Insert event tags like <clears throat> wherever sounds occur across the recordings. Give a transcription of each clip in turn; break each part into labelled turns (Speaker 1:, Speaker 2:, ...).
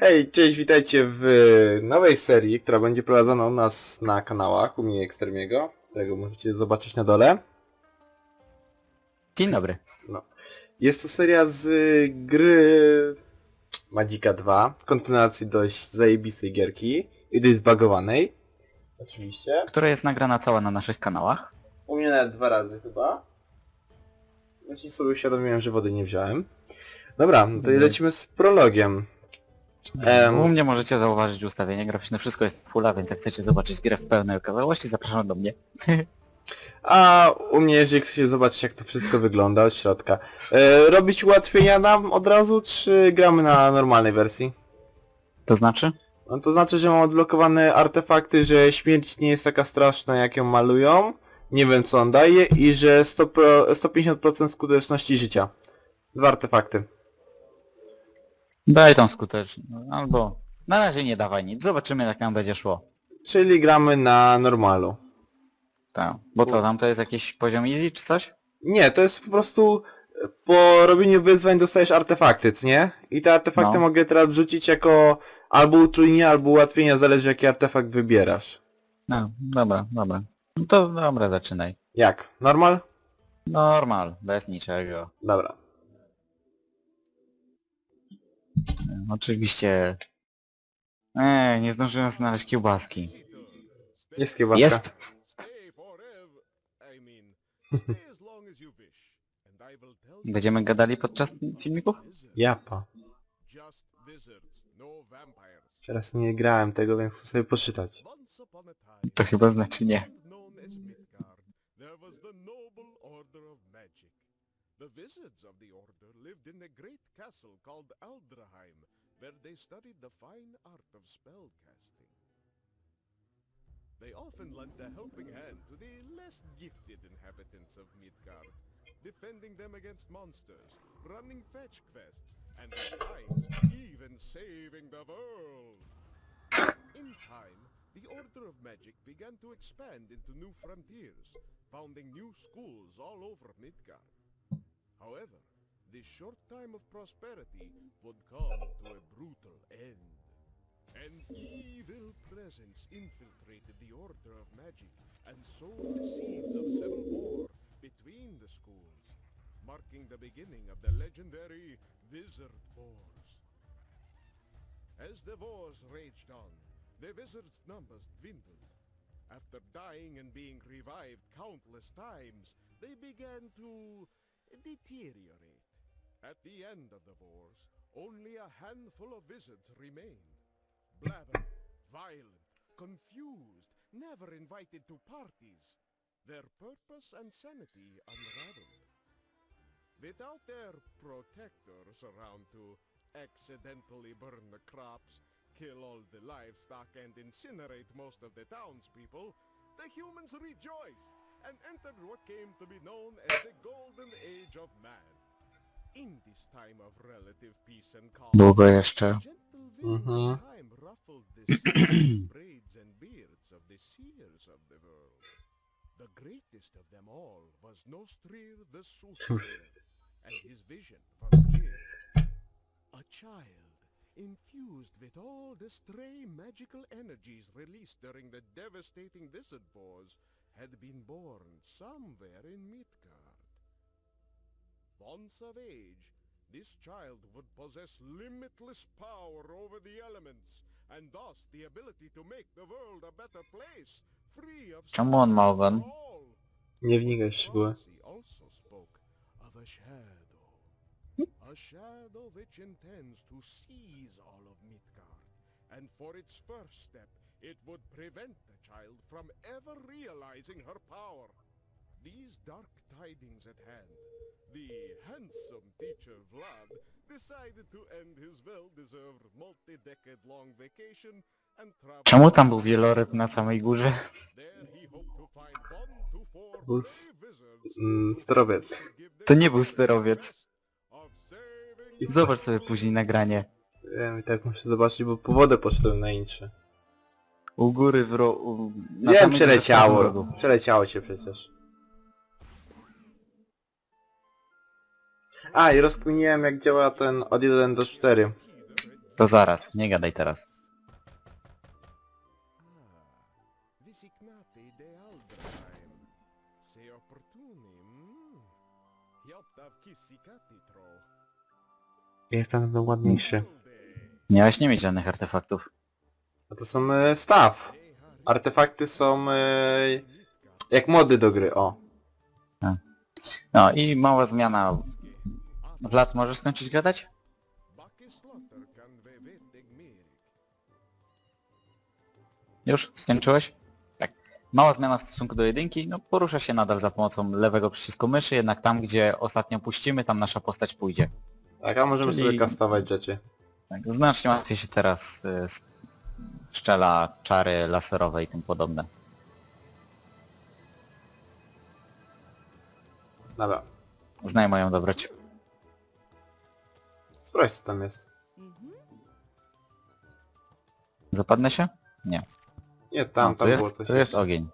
Speaker 1: Hej, cześć, witajcie w nowej serii, która będzie prowadzona u nas na kanałach, u mnie Ekstremiego, którego możecie zobaczyć na dole.
Speaker 2: Dzień dobry.
Speaker 1: Jest to seria z gry Magica 2, kontynuacji dość zajebistej gierki i dość zbagowanej. Oczywiście.
Speaker 2: Która jest nagrana cała na naszych kanałach.
Speaker 1: U mnie nawet dwa razy chyba. Właśnie sobie uświadomiłem, że wody nie wziąłem. Dobra, no to
Speaker 2: Mhm.
Speaker 1: lecimy z prologiem. Em.
Speaker 2: U mnie możecie zauważyć ustawienie graficzne, wszystko jest fulla, więc jak chcecie zobaczyć grę w pełnej okazałości, zapraszam do mnie.
Speaker 1: A u mnie, jeżeli chcecie zobaczyć jak to wszystko wygląda od środka, e, robić ułatwienia nam od razu, czy gramy na normalnej wersji?
Speaker 2: To znaczy?
Speaker 1: No to znaczy, że mam odblokowane artefakty, że śmierć nie jest taka straszna jak ją malują, nie wiem co on daje i że 100 pro, 150% skuteczności życia. Dwa artefakty.
Speaker 2: Daj tą skuteczność. Albo na razie nie dawaj nic, zobaczymy jak nam będzie szło.
Speaker 1: Czyli gramy na normalu.
Speaker 2: Tak. Bo co, tam to jest jakiś poziom easy czy coś?
Speaker 1: Nie, to jest po prostu e, po robieniu wyzwań dostajesz artefakty, nie? I te artefakty
Speaker 2: No.
Speaker 1: mogę teraz wrzucić jako albo utrudnienie, albo ułatwienia, zależy jaki artefakt wybierasz.
Speaker 2: No, dobra, dobra. No to dobra, zaczynaj.
Speaker 1: Jak? Normal?
Speaker 2: Normal, bez niczego.
Speaker 1: Dobra.
Speaker 2: Oczywiście... Eee, nie zdążyłem znaleźć kiełbaski.
Speaker 1: Jest kiełbaska.
Speaker 2: Jest! <laughs> Będziemy gadali podczas filmików?
Speaker 1: Japa. Teraz nie grałem tego, więc chcę sobie poczytać.
Speaker 2: To chyba znaczy nie.
Speaker 3: The wizards of the order lived in a great castle called Aldraheim, where they studied the fine art of spellcasting. They often lent a helping hand to the less gifted inhabitants of Midgard, defending them against monsters, running fetch quests, and at times even saving the world. In time, the Order of Magic began to expand into new frontiers, founding new schools all over Midgard. However, this short time of prosperity would come to a brutal end. An evil presence infiltrated the Order of Magic and sowed the seeds of civil war between the schools, marking the beginning of the legendary Wizard Wars. As the wars raged on, the wizards' numbers dwindled. After dying and being revived countless times, they began to deteriorate. At the end of the wars, only a handful of wizards remained. Blabbering, violent, confused, never invited to parties. Their purpose and sanity unraveled. Without their protectors around to accidentally burn the crops, kill all the livestock, and incinerate most of the townspeople, the humans rejoiced and entered what came to be known as the Golden Age of Man. In this time of relative peace and calm,
Speaker 2: Długo jeszcze.
Speaker 1: Mhm.
Speaker 3: time ruffled the silken <clears throat> braids and beards of the seers of the world. The greatest of them all was Nostrir the Soothsayer, <laughs> and his vision was clear. A child, infused with all the stray magical energies released during the devastating Wizard Wars, had been born somewhere in Midgard. Once of age, this child would possess limitless power over the elements, and thus the ability to make the world a better place, free of
Speaker 2: Czemu on ma ogon?
Speaker 3: for all.
Speaker 1: Nie wnikaj w szczegóły.
Speaker 3: Also spoke of a shadow. A shadow which intends to seize all of Midgard. And for its first step, it would prevent the child from ever realizing her power. These dark tidings at hand, the handsome teacher Vlad decided to end his well-deserved multi-decade-long vacation and travel
Speaker 2: Czemu tam był wieloryb na samej górze?
Speaker 3: There he hoped to find one to four
Speaker 1: Był s-
Speaker 3: wizards
Speaker 1: Mm, sterowiec.
Speaker 2: To nie był
Speaker 3: the
Speaker 2: sterowiec.
Speaker 3: chance of saving
Speaker 2: Zobacz sobie później nagranie.
Speaker 1: Wiem, i tak muszę zobaczyć, bo po wodę poszedłem na incze.
Speaker 2: U góry w ro... u- na
Speaker 1: Nie
Speaker 2: samej górze w
Speaker 1: przeleciało.
Speaker 2: rogu.
Speaker 1: Przeleciało się przecież. A, i rozkminiłem jak działa ten od 1 do 4.
Speaker 2: To zaraz, nie gadaj teraz.
Speaker 3: Visignate de Aldraheim. Se opportunim.
Speaker 1: Ładniejszy.
Speaker 2: Miałeś nie mieć żadnych artefaktów.
Speaker 1: A to są e, staw. Artefakty są e, jak mody do gry, o.
Speaker 2: No i mała zmiana. Vlad, możesz skończyć gadać? Już? Skończyłeś? Tak. Mała zmiana w stosunku do jedynki, no porusza się nadal za pomocą lewego przycisku myszy, jednak tam gdzie ostatnio puścimy, tam nasza postać pójdzie.
Speaker 1: Tak, a możemy
Speaker 2: Czyli-
Speaker 1: sobie kastować rzeczy.
Speaker 2: Tak, znacznie łatwiej się teraz y, szczela czary laserowe i tym podobne.
Speaker 1: Dobra.
Speaker 2: Znaj moją dobroć.
Speaker 1: Sprawdź co tam jest.
Speaker 2: Zapadnę się? Nie.
Speaker 1: Nie, tam,
Speaker 2: O,
Speaker 1: tam
Speaker 2: tu
Speaker 1: było
Speaker 2: jest,
Speaker 1: coś.
Speaker 2: tu jest ogień.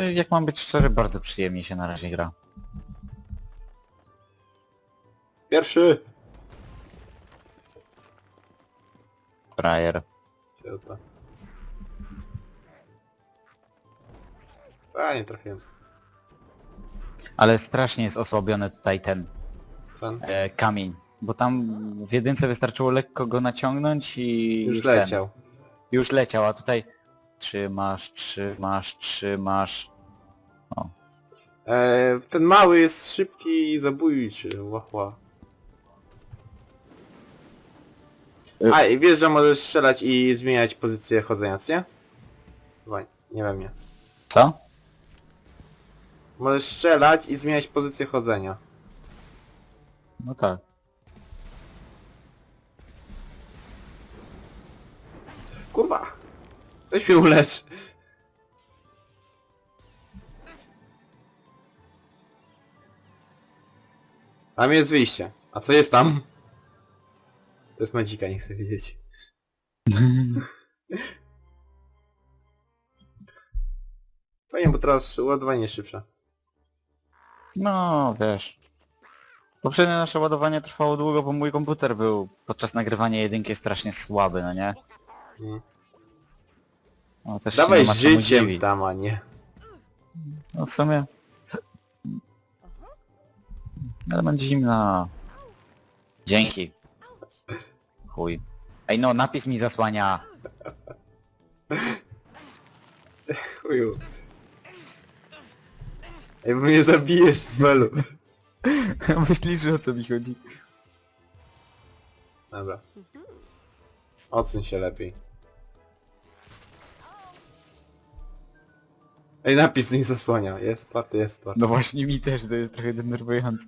Speaker 2: Y, Jak mam być szczery, bardzo przyjemnie się na razie gra.
Speaker 1: Pierwszy!
Speaker 2: Frajer.
Speaker 1: Świetna. A, nie trafiłem.
Speaker 2: Ale strasznie jest osłabiony tutaj ten
Speaker 1: Ten.
Speaker 2: e, kamień. Bo tam w jedynce wystarczyło lekko go naciągnąć i
Speaker 1: Już
Speaker 2: ten,
Speaker 1: leciał.
Speaker 2: już leciał, a tutaj trzymasz, trzymasz, trzymasz.
Speaker 1: E, ten mały jest szybki i zabójczy. Łachła. A, i wiesz, że możesz strzelać i zmieniać pozycję chodzenia, co nie? Chyba nie we mnie.
Speaker 2: Co?
Speaker 1: Możesz strzelać i zmieniać pozycję chodzenia.
Speaker 2: No tak.
Speaker 1: Kurwa! Weź mnie ulecz. Tam jest wyjście. A co jest tam? To jest madzika, nie chcę wiedzieć. <laughs> Fajnie, bo teraz ładowanie jest szybsze.
Speaker 2: No, wiesz. Poprzednie nasze ładowanie trwało długo, bo mój komputer był podczas nagrywania jedynki strasznie słaby, no nie?
Speaker 1: Mm.
Speaker 2: No, też się
Speaker 1: Dawaj
Speaker 2: nie ma
Speaker 1: z
Speaker 2: czemu
Speaker 1: życiem
Speaker 2: dziwić.
Speaker 1: tam, a nie.
Speaker 2: No w sumie... Element zimna. Dzięki. Chuj. Ej no, napis mi zasłania.
Speaker 1: Chuju. Ej, bo mnie zabijesz z melu. <laughs>
Speaker 2: Myślisz, że o co mi chodzi?
Speaker 1: Dobra. Odsuń się lepiej. Ej, napis nie zasłania. Jest otwarty, jest otwarty.
Speaker 2: No właśnie mi też to jest trochę denerwujące.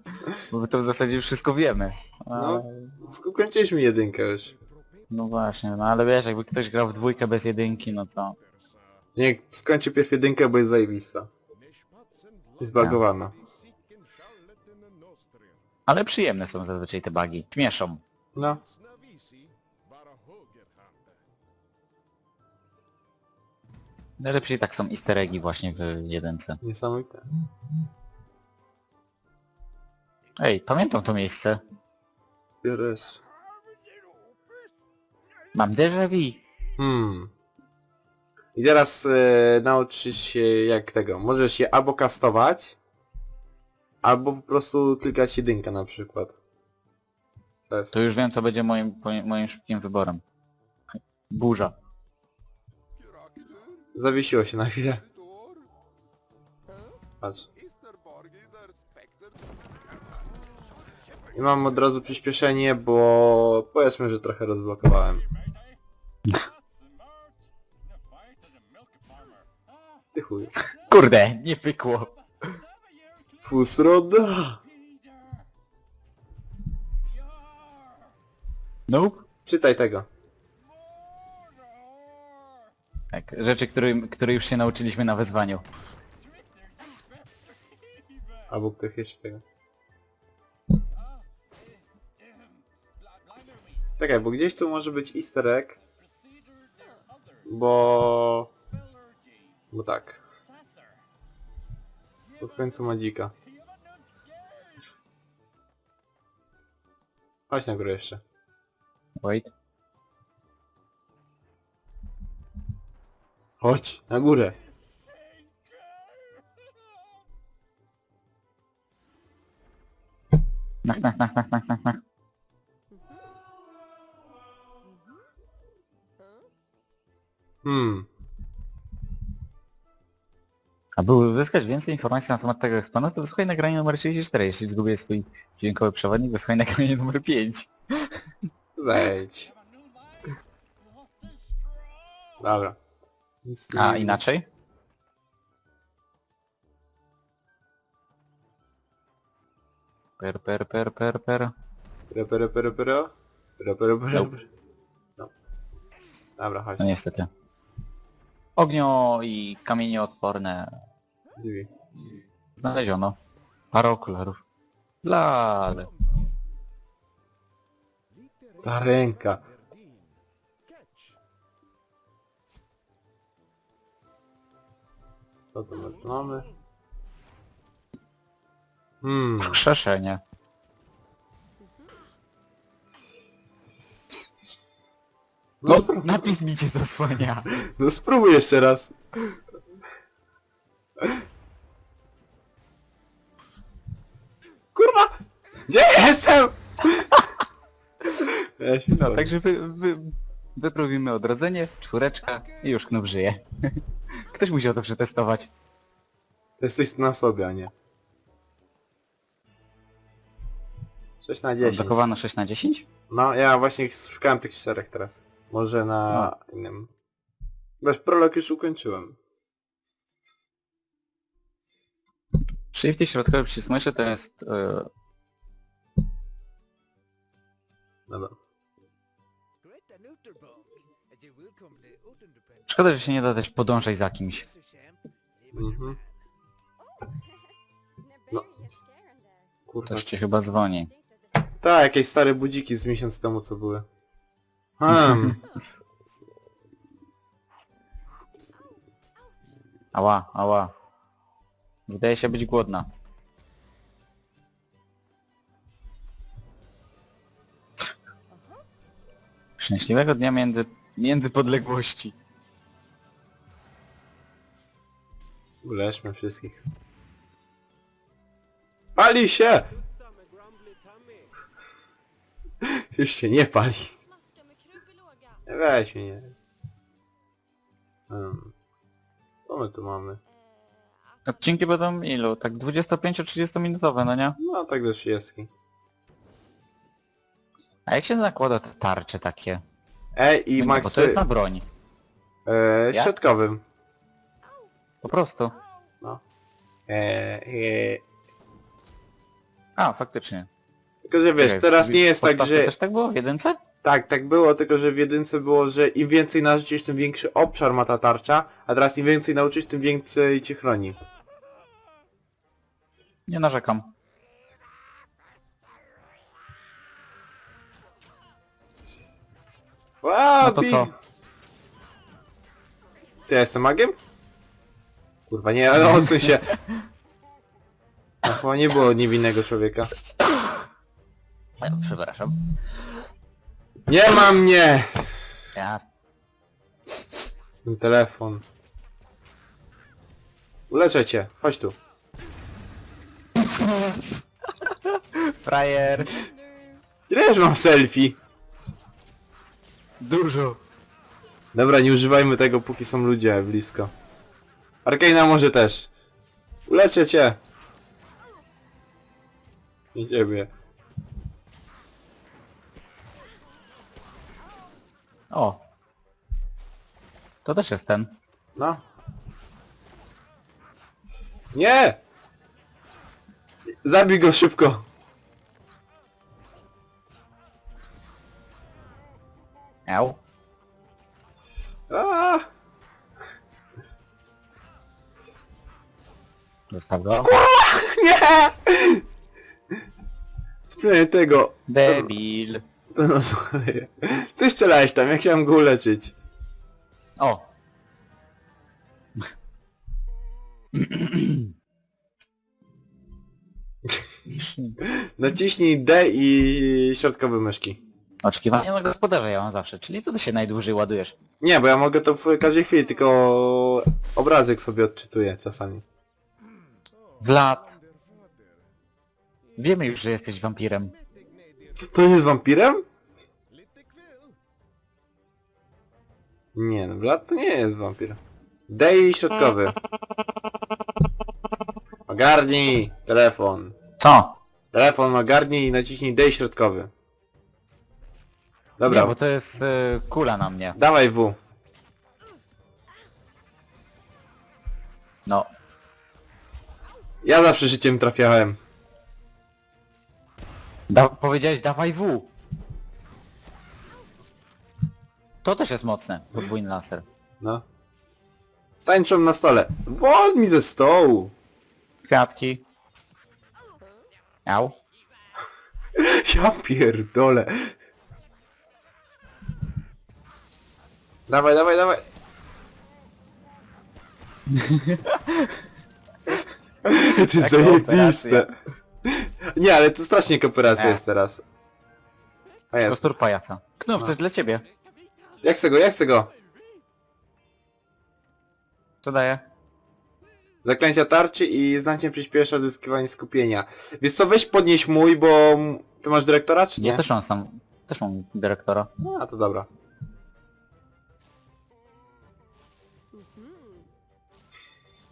Speaker 2: Bo my to w zasadzie już wszystko wiemy. A...
Speaker 1: No. Skończyliśmy jedynkę już.
Speaker 2: No właśnie, no ale wiesz, jakby ktoś grał w dwójkę bez jedynki, no to...
Speaker 1: Niech skończy pierw jedynkę, bo jest zajebista. Jest bagowana.
Speaker 2: Ale przyjemne są zazwyczaj te bugi. Śmieszą.
Speaker 1: No.
Speaker 2: Najlepsze i tak są easter eggi właśnie w jedynce.
Speaker 1: Niesamowite.
Speaker 2: Ej, pamiętam to miejsce.
Speaker 1: Bierzesz.
Speaker 2: Mam déjà vu.
Speaker 1: Hmm. I teraz e, nauczysz się jak tego. Możesz je albo kastować, albo po prostu klikać jedynkę na przykład. To jest.
Speaker 2: To już wiem co będzie moim, moim szybkim wyborem. Burza.
Speaker 1: Zawiesiło się na chwilę. Patrz. I mam od razu przyspieszenie, bo powiedzmy, że trochę rozblokowałem. Ty chuj.
Speaker 2: Kurde, nie pykło.
Speaker 1: Fusroda!
Speaker 2: Nope.
Speaker 1: Czytaj tego.
Speaker 2: Tak, rzeczy, które, które już się nauczyliśmy na wezwaniu.
Speaker 1: Albo ktoś jeszcze tego. Czekaj, bo gdzieś tu może być easter egg. Bo... Bo tak. Tu w końcu ma dzika. Chodź na górę jeszcze.
Speaker 2: Wait.
Speaker 1: Chodź, na górę.
Speaker 2: Nach, nach, nach, nach, nach, nach, nach.
Speaker 1: Hmm.
Speaker 2: Aby uzyskać więcej informacji na temat tego eksponatu, wysłuchaj nagranie numer 34. Jeśli zgubię swój dźwiękowy przewodnik, wysłuchaj nagranie <laughs> numer 5.
Speaker 1: Zejdź. Dobra. Nic
Speaker 2: A inaczej? Per, per, per, per, per.
Speaker 1: Pyro, pyro, pyro, pyro. Pyro, pyro, pyro.
Speaker 2: Nope.
Speaker 1: No. Dobra, chodź.
Speaker 2: No niestety. Ognio i kamienie odporne
Speaker 1: Drzwi.
Speaker 2: znaleziono. Parę okularów. Lale.
Speaker 1: Ta ręka. Co to my tu mamy? Hmm.
Speaker 2: Krzeszenie.
Speaker 1: No,
Speaker 2: No,
Speaker 1: spró-
Speaker 2: napis mi cię zasłania. <laughs>
Speaker 1: no spróbuj jeszcze raz. Kurwa! Gdzie jestem? <laughs> Ja się
Speaker 2: No,
Speaker 1: boję.
Speaker 2: także wy, wy, wypróbimy odrodzenie, czwóreczka i już knub żyje. <laughs> Ktoś musiał to przetestować.
Speaker 1: To jest coś na sobie, a nie. 6 na 10.
Speaker 2: Odblokowano 6 na 10?
Speaker 1: No, ja właśnie szukałem tych czterech teraz. Może na innym. Wiesz, prolog już ukończyłem.
Speaker 2: Shift i środkowy przycisk myszy to jest... e,
Speaker 1: Dobra.
Speaker 2: Szkoda, że się nie da dać podążaj za kimś.
Speaker 1: Mhm. No. Kurwa.
Speaker 2: Coś ci chyba dzwoni.
Speaker 1: Tak, jakieś stare budziki z miesiąc temu co były. Hmm. <laughs>
Speaker 2: Ała, ała. Wydaje się być głodna. Szczęśliwego dnia między, między podległości.
Speaker 1: Uleżmy wszystkich. Pali się! <laughs> Już się nie pali. Weź mnie. Hmm. Co my tu mamy?
Speaker 2: Odcinki będą ilu? Tak 25-30 minutowe, no nie?
Speaker 1: No tak do 30.
Speaker 2: A jak się zakłada te tarcze takie?
Speaker 1: Ej, i
Speaker 2: No nie,
Speaker 1: Max...
Speaker 2: bo to jest na broń.
Speaker 1: e,
Speaker 2: Jak?
Speaker 1: środkowym.
Speaker 2: Po prostu.
Speaker 1: E, e,
Speaker 2: A, faktycznie.
Speaker 1: tylko że wiesz,
Speaker 2: Czekaj,
Speaker 1: teraz
Speaker 2: w
Speaker 1: nie jest tak,
Speaker 2: podstawce
Speaker 1: że...
Speaker 2: też tak było w jedynce?
Speaker 1: Tak, tak było, tylko że w jedynce było, że im więcej narzucisz, tym większy obszar ma ta tarcza, a teraz im więcej nauczysz, tym więcej cię chroni.
Speaker 2: Nie narzekam.
Speaker 1: Wow,
Speaker 2: No to co?
Speaker 1: Ty ja jestem magiem? Kurwa, nie, ale odsuń się. No, chyba nie było niewinnego człowieka.
Speaker 2: E, Przepraszam.
Speaker 1: Nie ma mnie!
Speaker 2: Ja...
Speaker 1: Ten telefon. Uleczę cię, chodź tu.
Speaker 2: Frajer!
Speaker 1: Ile już mam selfie?
Speaker 2: Dużo!
Speaker 1: Dobra, nie używajmy tego, póki są ludzie blisko. Arkana może też. Uleczę cię. Nie ciebie.
Speaker 2: O! To też jest ten.
Speaker 1: No. Nie! Zabij go szybko.
Speaker 2: Miał.
Speaker 1: Aaa!
Speaker 2: Zostaw go.
Speaker 1: Nie! Spróbuję tego.
Speaker 2: Debil.
Speaker 1: No sorry. Ty strzelałeś tam, jak chciałem go uleczyć.
Speaker 2: O!
Speaker 1: Naciśnij D i środkowe myszki.
Speaker 2: Oczekiwanie na gospodarza ja mam zawsze, czyli to ty się najdłużej ładujesz.
Speaker 1: Nie, bo ja mogę to w każdej chwili, tylko obrazek sobie odczytuję czasami.
Speaker 2: Vlad, wiemy już, że jesteś wampirem.
Speaker 1: To jest wampirem? Nie, no Vlad to nie jest wampir. D i środkowy. Ogarnij telefon.
Speaker 2: Co?
Speaker 1: Telefon ogarnij i naciśnij D i środkowy. Dobra,
Speaker 2: Nie, bo to jest y, kula na mnie.
Speaker 1: dawaj W.
Speaker 2: No.
Speaker 1: Ja zawsze życiem trafiałem.
Speaker 2: Da powiedziałeś dawaj W. To też jest mocne, podwójny laser.
Speaker 1: No. Tańczą na stole. Wol mi ze stołu.
Speaker 2: Kwiatki. Au. <laughs>
Speaker 1: Ja pierdolę. Dawaj, dawaj, dawaj. <laughs> <laughs> to jest
Speaker 2: Jaka
Speaker 1: zajebiste. Nie, ale tu strasznie kooperacja
Speaker 2: E.
Speaker 1: jest teraz. A jest.
Speaker 2: Kostur pajaca. Knop,
Speaker 1: No.
Speaker 2: coś dla ciebie.
Speaker 1: Jak chcę go, jak chcę go?
Speaker 2: Co daje?
Speaker 1: Zaklęcia tarczy i znacznie przyspiesza odzyskiwanie skupienia. Wiesz co, weź podnieś mój, bo... m- Ty masz dyrektora, czy nie?
Speaker 2: Ja też mam sam. Też mam dyrektora.
Speaker 1: No, a to dobra.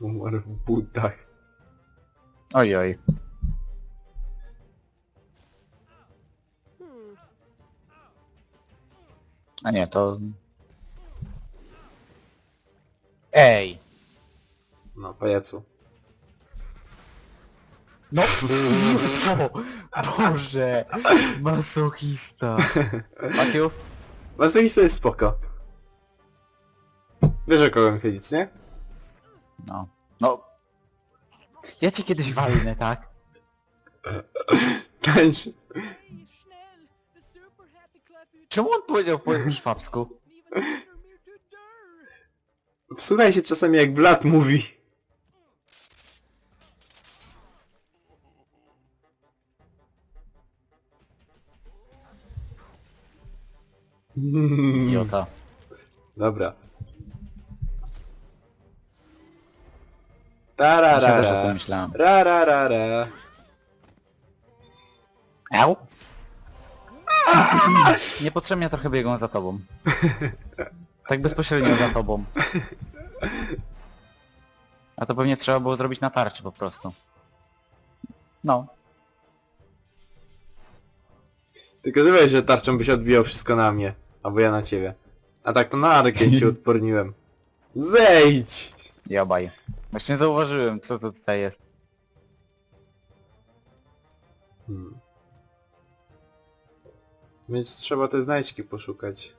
Speaker 1: Umarł w butach.
Speaker 2: Oj oj. A nie, to... Ej!
Speaker 1: No, pajacu.
Speaker 2: No! to, <laughs> Boże! Masochista! Makiu?
Speaker 1: Masochista jest spoko. Wiesz o kogo mi nie?
Speaker 2: No. No. Ja cię kiedyś walnę, tak? <laughs>
Speaker 1: Tańcz.
Speaker 4: schnell! The super happy clappy
Speaker 2: Czemu on powiedział po szwabsku?
Speaker 1: Wsłuchaj się czasami jak Vlad mówi.
Speaker 2: Idiota.
Speaker 1: Dobra.
Speaker 2: Ja się też o tym
Speaker 1: Tararara.
Speaker 2: myślałem.
Speaker 1: Rararara.
Speaker 2: Au! <laughs> <laughs> Niepotrzebnie trochę biegłem za tobą. Tak bezpośrednio za tobą. A to pewnie trzeba było zrobić na tarczy po prostu. No.
Speaker 1: Tylko że wiesz, że tarczą byś odbijał wszystko na mnie. Albo ja na ciebie. A tak to na Arkę się <laughs> odporniłem. Zejdź!
Speaker 2: Jabaj. Właśnie zauważyłem, co to tutaj jest.
Speaker 1: Hmm. Więc trzeba te znajdźki poszukać.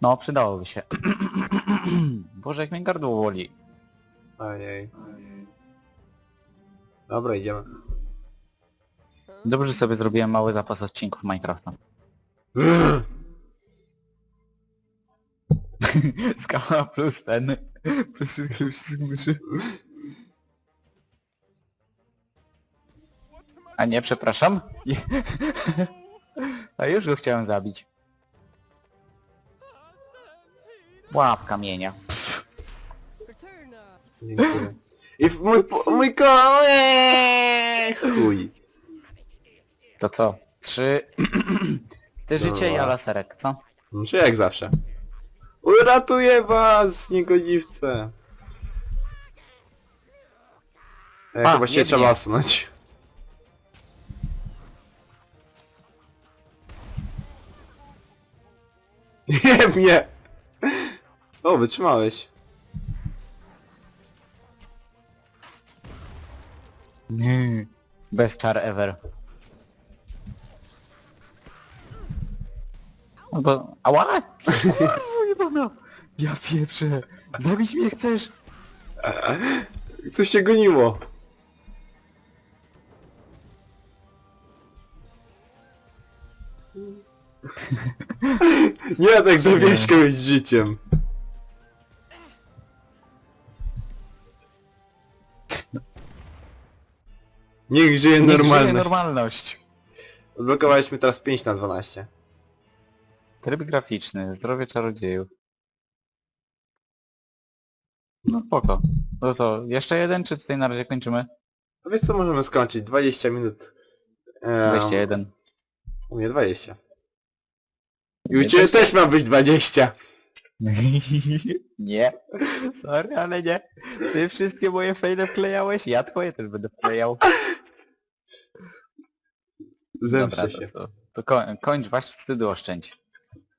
Speaker 2: No, przydałoby się. <clears throat> Boże, jak mnie gardło boli.
Speaker 1: Ojej. Dobra, idziemy.
Speaker 2: Dobrze że sobie zrobiłem mały zapas odcinków Minecrafta. <clears throat> <laughs> Skala plus ten. Plus wszystkie wszystkich myszy. A nie, przepraszam. <laughs> A już go chciałem zabić. Łap kamienia.
Speaker 1: Dziękuję. I w mój, po- mój ko... Eee, chuj.
Speaker 2: To co? Trzy... <clears throat> Ty życie, ja
Speaker 1: Dobra.
Speaker 2: laserek, co?
Speaker 1: Czy jak zawsze. Uratuję was, niegodziwce. E,
Speaker 2: A,
Speaker 1: chyba się
Speaker 2: nie
Speaker 1: trzeba osunąć. <laughs> Nie mnie! O, wytrzymałeś.
Speaker 2: Nie. Best czar ever. Albo... Ała! <laughs> Kurwa, jebana! Ja pieprzę! Zabić mnie chcesz!
Speaker 1: Coś się goniło. <laughs> Nie, tak zabijać kogoś życiem. Niech żyje
Speaker 2: Niech żyje
Speaker 1: normalność.
Speaker 2: normalność.
Speaker 1: Odblokowaliśmy teraz 5 na 12.
Speaker 2: Tryb graficzny, zdrowie czarodziejów. No spoko. No to jeszcze jeden, czy tutaj na razie kończymy?
Speaker 1: No wiesz co, możemy skończyć? 20 minut. Ehm,
Speaker 2: 21.
Speaker 1: U mnie 20. I u
Speaker 2: Nie,
Speaker 1: ciebie
Speaker 2: też-
Speaker 1: też ma być 20. <laughs>
Speaker 2: nie. Sorry, ale nie. Ty wszystkie moje fejle wklejałeś, ja twoje też będę wklejał.
Speaker 1: Zemszczę
Speaker 2: Dobra,
Speaker 1: się.
Speaker 2: to, co? to koń, kończ wasz wstydu oszczędź.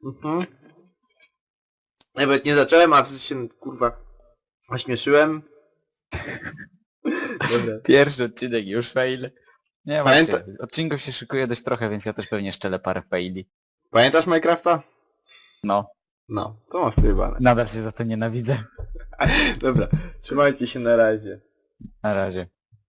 Speaker 1: Mhm. Nawet nie zacząłem, a się kurwa ośmieszyłem. <laughs> Dobra.
Speaker 2: Pierwszy odcinek już fail. Nie
Speaker 1: Pamięta-
Speaker 2: właśnie, odcinków się szykuje dość trochę, więc ja też pewnie szczelę parę faili.
Speaker 1: Pamiętasz Minecrafta?
Speaker 2: No,
Speaker 1: No, to masz pojebane.
Speaker 2: nadal się za to nienawidzę. <laughs>
Speaker 1: Dobra, trzymajcie się na razie.
Speaker 2: Na razie.